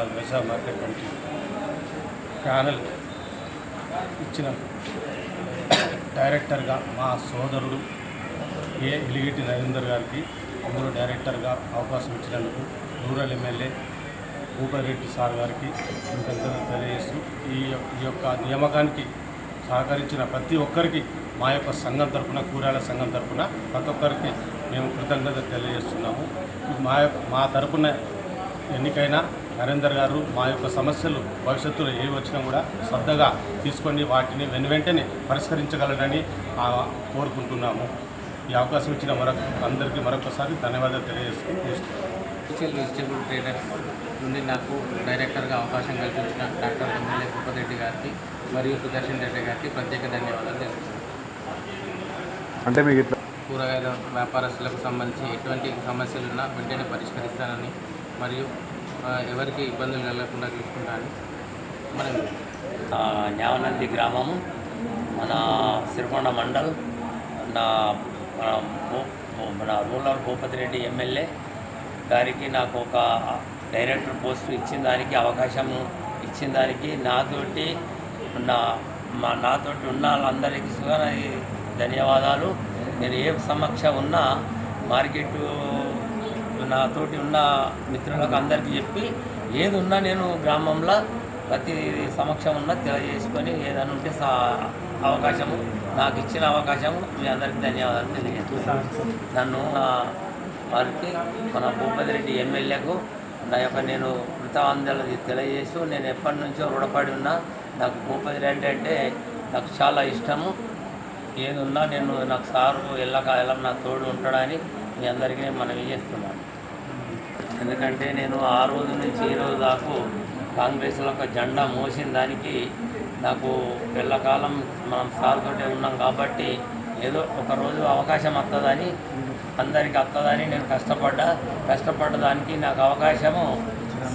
హైదరాబాద్ వ్యవసాయ market committee panel ఇచ్చిన డైరెక్టర్గా మా సోదరుడు ఏ ఎలిగిటి నరేందర్ గారికి అందులో డైరెక్టర్గా అవకాశం ఇచ్చినందుకు రూరల్ ఎమ్మెల్యే భూపారెడ్డి సార్ గారికి కృతజ్ఞతలు తెలియజేస్తూ ఈ ఈ యొక్క నియామకానికి సహకరించిన ప్రతి ఒక్కరికి మా యొక్క సంఘం తరపున కూరాల సంఘం తరఫున ప్రతి ఒక్కరికి మేము కృతజ్ఞత తెలియజేస్తున్నాము. మా యొక్క మా తరపున ఎన్నికైనా నరేందర్ గారు మా యొక్క సమస్యలు భవిష్యత్తులో ఏవి వచ్చినా కూడా శ్రద్ధగా తీసుకొని వాటిని వెను వెంటనే పరిష్కరించగలరని కోరుకుంటున్నాము. ఈ అవకాశం ఇచ్చిన మరొక అందరికీ మరొకసారి ధన్యవాదాలు తెలియజేస్తున్నాను సోషల్ వెజిటబుల్ ట్రేడర్ నుండి నాకు డైరెక్టర్గా అవకాశం కల్పించిన డాక్టర్ ఎమ్మెల్యే భూపతిరెడ్డి గారికి మరియు సుదర్శన్ రెడ్డి గారికి ప్రత్యేక ధన్యవాదాలు తెలుపుతున్నాను అంటే మీకు ఇట్లా కూరగాయల వ్యాపారస్తులకు సంబంధించి ఎటువంటి సమస్యలు ఉన్నా వెంటనే పరిష్కరిస్తానని మరియు ఎవరికి ఇబ్బందులు కలగకుండా చూసుకుంటాను మనం న్యావనంది గ్రామము మన సిరికొండ మండల్ నా మన రూరల్ భూపతి రెడ్డి ఎమ్మెల్యే గారికి నాకు ఒక డైరెక్టర్ పోస్ట్ ఇచ్చిన దానికి అవకాశం ఇచ్చిన దానికి నాతోటి నా మా నాతోటి ఉన్న వాళ్ళందరికీ ధన్యవాదాలు. నేను ఏ సమక్ష ఉన్నా మార్కెట్ నాతోటి ఉన్న మిత్రులకు అందరికీ చెప్పి ఏది ఉన్నా నేను గ్రామంలో ప్రతి సమక్షం ఉన్న తెలియజేసుకొని ఏదైనా ఉంటే సా అవకాశము నాకు ఇచ్చిన అవకాశము మీ అందరికీ ధన్యవాదాలు తెలియజేస్తున్నాను. నన్ను వారికి మన భూపతి రెడ్డి ఎమ్మెల్యేకు నా యొక్క నేను కృతవందలు తెలియజేస్తూ నేను ఎప్పటి నుంచో రుణపడి ఉన్నా నాకు భూపతి రెడ్డి అంటే నాకు చాలా ఇష్టము. ఏది ఉన్నా నేను నాకు సారు ఎల్లకాలం నా తోడు ఉంటాడని మీ అందరికీ మనవి చేస్తున్నాను. ఎందుకంటే నేను ఆ రోజు నుంచి ఈ రోజు దాకా కాంగ్రెస్లో ఒక జెండా మోసిన దానికి నాకు ఎల్లకాలం మనం సార్తోటే ఉన్నాం కాబట్టి ఏదో ఒక రోజు అవకాశం వస్తుందని అందరికీ వస్తుందని నేను కష్టపడ్డా. కష్టపడ్డ దానికి నాకు అవకాశము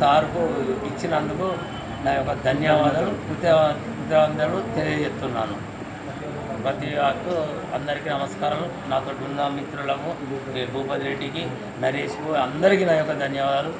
సార్కు ఇచ్చినందుకు నా యొక్క ధన్యవాదాలు కృత కృతజ్ఞతలు తెలియజేస్తున్నాను. ప్రతి ఒక్క అందరికీ నమస్కారం. నాతో ఉన్న మిత్రులకు భూపతి రెడ్డికి నరేష్కు అందరికీ నా యొక్క ధన్యవాదాలు.